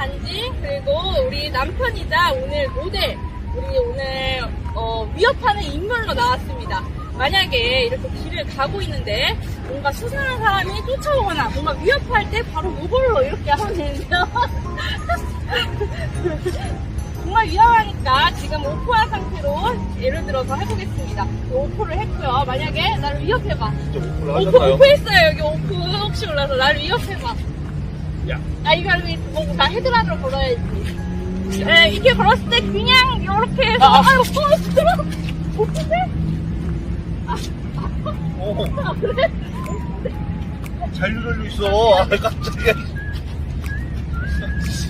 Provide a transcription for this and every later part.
반지 그리고 우리 남편이자 오늘 모델 우리 오늘 어, 위협하는 인물로 나왔습니다. 만약에 이렇게 길을 가고 있는데 뭔가 수상한 사람이 쫓아오거나 뭔가 위협할 때 바로 요걸로 이렇게 하면 되는데요. 정말 위험하니까 지금 오프한 상태로 예를 들어서 해보겠습니다. 오프를 했고요. 만약에 나를 위협해봐. 오프, 하셨나요? 오프 했어요. 여기 오프 혹시 몰라서 나를 위협해봐. 야. 아 이거 보고 나 헤드라인으로 걸어야지. 네, 이렇게 걸었을 때 그냥 이렇게 해서 아, 아, 아. 이고 걸었어. 어떡해? 어, 아 그래? 잘 열려 있어. 아, 깜짝이야.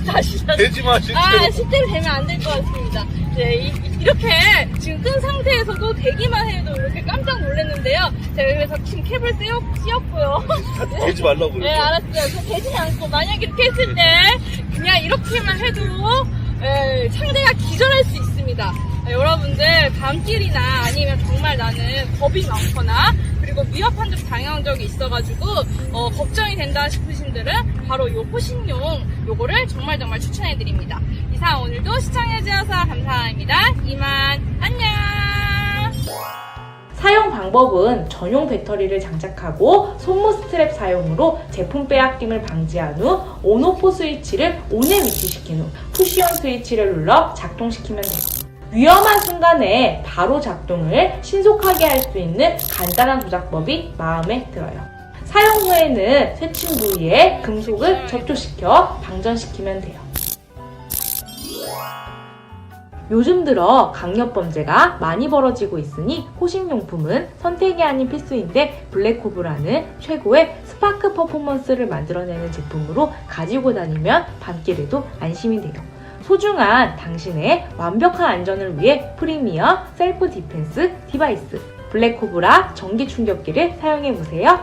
다시 다시. 되지 마, 진짜. 아, 실제로 되면 안 될 것 같습니다. 네, 이, 렇게 지금 끈 상태에서도 대기만 해도 이렇게 그래서 지금 캡을 씌웠, 씌웠고요. 되지 말라고. 네, 알았어요. 저 되지 않고 만약에 이렇게 했을 때 그냥 이렇게만 해도 에, 상대가 기절할 수 있습니다. 에, 여러분들 밤길이나 아니면 정말 나는 겁이 많거나 그리고 위협한 적 당한 적이 있어가지고 어, 걱정이 된다 싶으신 분들은 바로 요 호신용 요거를 정말 정말 추천해드립니다. 이상 오늘도 시청해주셔서 감사합니다. 이만 안녕. 방법은 전용 배터리를 장착하고 손목 스트랩 사용으로 제품 빼앗김을 방지한 후 온오프 스위치를 ON에 위치시킨 후 푸시온 스위치를 눌러 작동시키면 됩니다. 위험한 순간에 바로 작동을 신속하게 할 수 있는 간단한 조작법이 마음에 들어요. 사용 후에는 쇠침 부위에 금속을 접촉시켜 방전시키면 돼요. 요즘 들어 강력 범죄가 많이 벌어지고 있으니 호신용품은 선택이 아닌 필수인데 블랙호브라는 최고의 스파크 퍼포먼스를 만들어내는 제품으로 가지고 다니면 밤길에도 안심이 돼요. 소중한 당신의 완벽한 안전을 위해 프리미어 셀프 디펜스 디바이스 블랙호브라 전기 충격기를 사용해 보세요.